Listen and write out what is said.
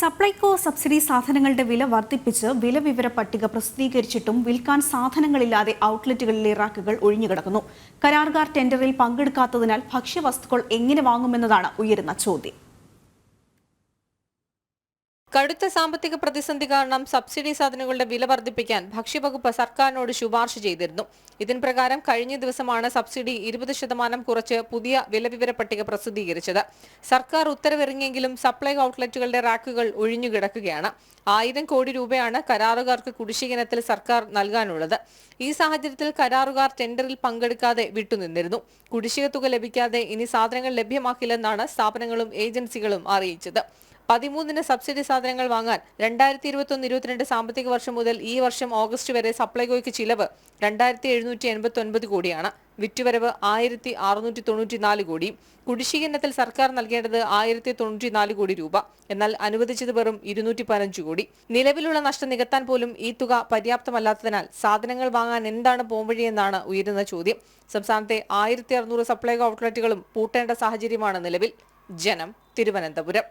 Supplyco subsidy സാധനങ്ങളുടെ വില വർദ്ധിപ്പിച്ച് വില വിവര പട്ടിക പ്രസിദ്ധീകരിച്ചിട്ടും വിൽക്കാൻ സാധനങ്ങളില്ലാതെ ഔട്ട്ലെറ്റുകളിലെ റാക്കുകൾ ഒഴിഞ്ഞുകിടക്കുന്നു. കരാർകാർ ടെൻഡറിൽ പങ്കെടുക്കാത്തതിനാൽ ഭക്ഷ്യവസ്തുക്കൾ എങ്ങനെ വാങ്ങുമെന്നതാണ് ഉയരുന്ന ചോദ്യം. കടുത്ത സാമ്പത്തിക പ്രതിസന്ധി കാരണം സബ്സിഡി സാധനങ്ങളുടെ വില വർദ്ധിപ്പിക്കാൻ ഭക്ഷ്യവകുപ്പ് സർക്കാരിനോട് ശുപാർശ ചെയ്തിരുന്നു. ഇതിൻ പ്രകാരം കഴിഞ്ഞ ദിവസമാണ് സബ്സിഡി ഇരുപത് ശതമാനം കുറച്ച് പുതിയ വിലവിവര പട്ടിക പ്രസിദ്ധീകരിച്ചത്. സർക്കാർ ഉത്തരവിറങ്ങിയെങ്കിലും സപ്ലൈ ഔട്ട്ലെറ്റുകളുടെ റാക്കുകൾ ഒഴിഞ്ഞുകിടക്കുകയാണ് ആയിരം കോടി രൂപയാണ് കരാറുകാർക്ക് കുടിശ്ശികനത്തിൽ സർക്കാർ നൽകാനുള്ളത്. ഈ സാഹചര്യത്തിൽ കരാറുകാർ ടെൻഡറിൽ പങ്കെടുക്കാതെ വിട്ടുനിന്നിരുന്നു. കുടിശ്ശിക തുക ലഭിക്കാതെ ഇനി സാധനങ്ങൾ ലഭ്യമാക്കില്ലെന്നാണ് സ്ഥാപനങ്ങളും ഏജൻസികളും അറിയിച്ചത്. പതിമൂന്നിന് സബ്സിഡി സാധനങ്ങൾ വാങ്ങാൻ രണ്ടായിരത്തി ഇരുപത്തൊന്ന് ഇരുപത്തിരണ്ട് സാമ്പത്തിക വർഷം മുതൽ ഈ വർഷം ഓഗസ്റ്റ് വരെ സപ്ലൈകോയ്ക്ക് ചിലവ് രണ്ടായിരത്തി എഴുന്നൂറ്റി എൺപത്തി ഒൻപത് കോടിയാണ്. വിറ്റുവരവ് ആയിരത്തി അറുന്നൂറ്റി തൊണ്ണൂറ്റി നാല് കോടി. കുടിശ്ശീകരണത്തിൽ സർക്കാർ നൽകേണ്ടത് ആയിരത്തി തൊണ്ണൂറ്റി നാല് കോടി രൂപ. എന്നാൽ അനുവദിച്ചത് വെറും ഇരുന്നൂറ്റി പതിനഞ്ച് കോടി. നിലവിലുള്ള നഷ്ടം നികത്താൻ പോലും ഈ തുക പര്യാപ്തമല്ലാത്തതിനാൽ സാധനങ്ങൾ വാങ്ങാൻ എന്താണ് പോംവഴിയെന്നാണ് ഉയരുന്ന ചോദ്യം. സംസ്ഥാനത്തെ ആയിരത്തി അറുന്നൂറ് സപ്ലൈകോ ഔട്ട്ലെറ്റുകളും പൂട്ടേണ്ട സാഹചര്യമാണ് നിലവിൽ. ജനം തിരുവനന്തപുരം.